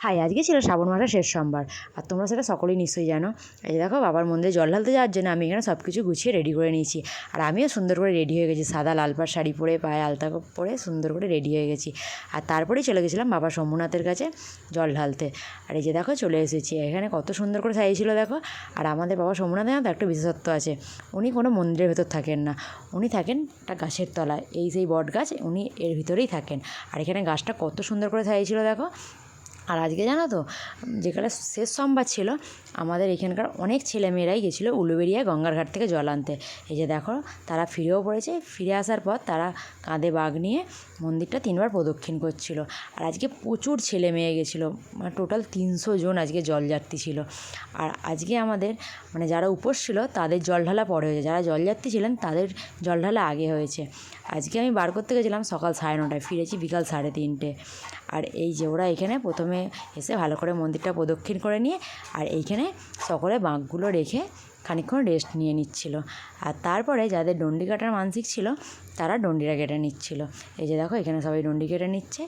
High, আজকে ছিল শ্রাবণ মাসের শেষ সোমবার। আর তোমরা সেটা সকলেই নিশ্চয়ই জানো। এই দেখো, বাবার মন্দিরে জল ঢালতে যাওয়ার জন্য আমি এখানে সব কিছু গুছিয়ে রেডি করে নিয়েছি। আর আমিও সুন্দর করে রেডি হয়ে গেছি। সাদা লাল পাড় শাড়ি পরে, পায়ে আলতা পরে সুন্দর করে রেডি হয়ে গেছি। আর তারপরেই চলে গেছিলাম বাবা শম্ভুনাথের কাছে জল ঢালতে। আর এই যে দেখো, চলে এসেছি। এখানে কত সুন্দর করে সাজিয়েছিল দেখো। আর আমাদের বাবা শম্ভুনাথের না তো একটা বিশেষত্ব আছে। উনি কোনো মন্দিরের ভেতর থাকেন না। উনি থাকেন একটা গাছের তলায়। এই সেই বট গাছ উনি এর ভিতরেই থাকেন। আর এখানে গাছটা কত সুন্দর করে সাজিয়েছিল দেখো। আর আজকে জানো তো, যেখানে শেষ সোমবার ছিল, আমাদের এখানকার অনেক ছেলেমেয়েরাই গেছিল উলুবেড়িয়া গঙ্গার ঘাট থেকে জল আনতে। এই যে দেখো, তারা ফিরেও পড়েছে, ফিরে আসার পর তারা কাঁধে বাঘ নিয়ে মন্দিরটা তিনবার প্রদক্ষিণ করছিল। আর আজকে প্রচুর ছেলে মেয়ে গেছিল মানে টোটাল তিনশো জন আজকে জলযাত্রী ছিল। আর আজকে আমাদের মানে যারা উপোস ছিল, তাদের জল ঢালা পরে হয়েছে। যারা জলযাত্রী ছিলেন, তাদের জল ঢালা আগে হয়েছে। আজকে আমি বার করতে গেছিলাম সকাল সাড়ে নটায়, ফিরেছি বিকাল সাড়ে তিনটে। আর এই যে ওরা এখানে প্রথমে এসে ভালো করে মন্দিরটা প্রদক্ষিণ করে নিয়ে আর এইখানে সকলে বাঁকগুলো রেখে খানিকক্ষণ রেস্ট নিয়ে নিচ্ছিল। আর তারপরে যাদের ডন্ডি কাটার মানসিক ছিল, তারা ডন্ডিটা কেটে নিচ্ছিল। এই যে দেখো, এখানে সবাই ডন্ডি কেটে নিচ্ছে।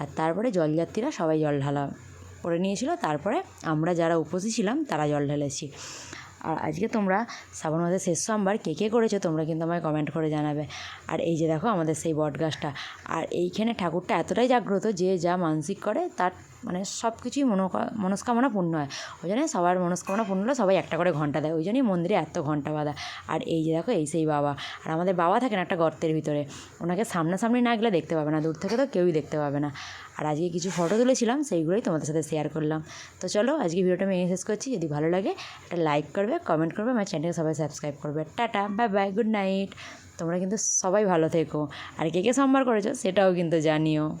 আর তারপরে জলযাত্রীরা সবাই জল ঢালা করে নিয়েছিল। তারপরে আমরা যারা উপসী ছিলাম, তারা জল ঢেলেছি। আর আজকে তোমরা শ্রাবণ মাসের শেষ সোমবার কে কে করেছ, তোমরা কিন্তু আমায় কমেন্ট করে জানাবে। আর এই যে দেখো, আমাদের সেই বট গাছটা আর এইখানে ঠাকুরটা এতটাই জাগ্রত যে যা মানসিক করে, তার মানে সব কিছুই মনো মনস্কামনা পূর্ণ হয়। ওই জন্য সবার মনস্কামনা পূর্ণ হলে সবাই একটা করে ঘণ্টা দেয়। ওই জন্যই মন্দিরে এত ঘণ্টা বাঁধা। আর এই যে দেখো, এই সেই বাবা। আর আমাদের বাবা থাকেন একটা গর্তের ভিতরে। ওনাকে সামনাসামনি না গেলে দেখতে পাবে না। দূর থেকে তো কেউই দেখতে পাবে না। আর আজকে কিছু ফটো তুলেছিলাম, সেইগুলোই তোমাদের সাথে শেয়ার করলাম। তো চলো, আজকে ভিডিওটা আমি শেষ করছি। যদি ভালো লাগে, একটা লাইক করবে কমেন্ট করবে, আমার চ্যানেলকে সবাই সাবস্ক্রাইব করবে। Tata bye bye good night তোমরা কিন্তু সবাই ভালো থেকো। আর কে কে সম্বার করেছ, সেটাও কিন্তু জানিও।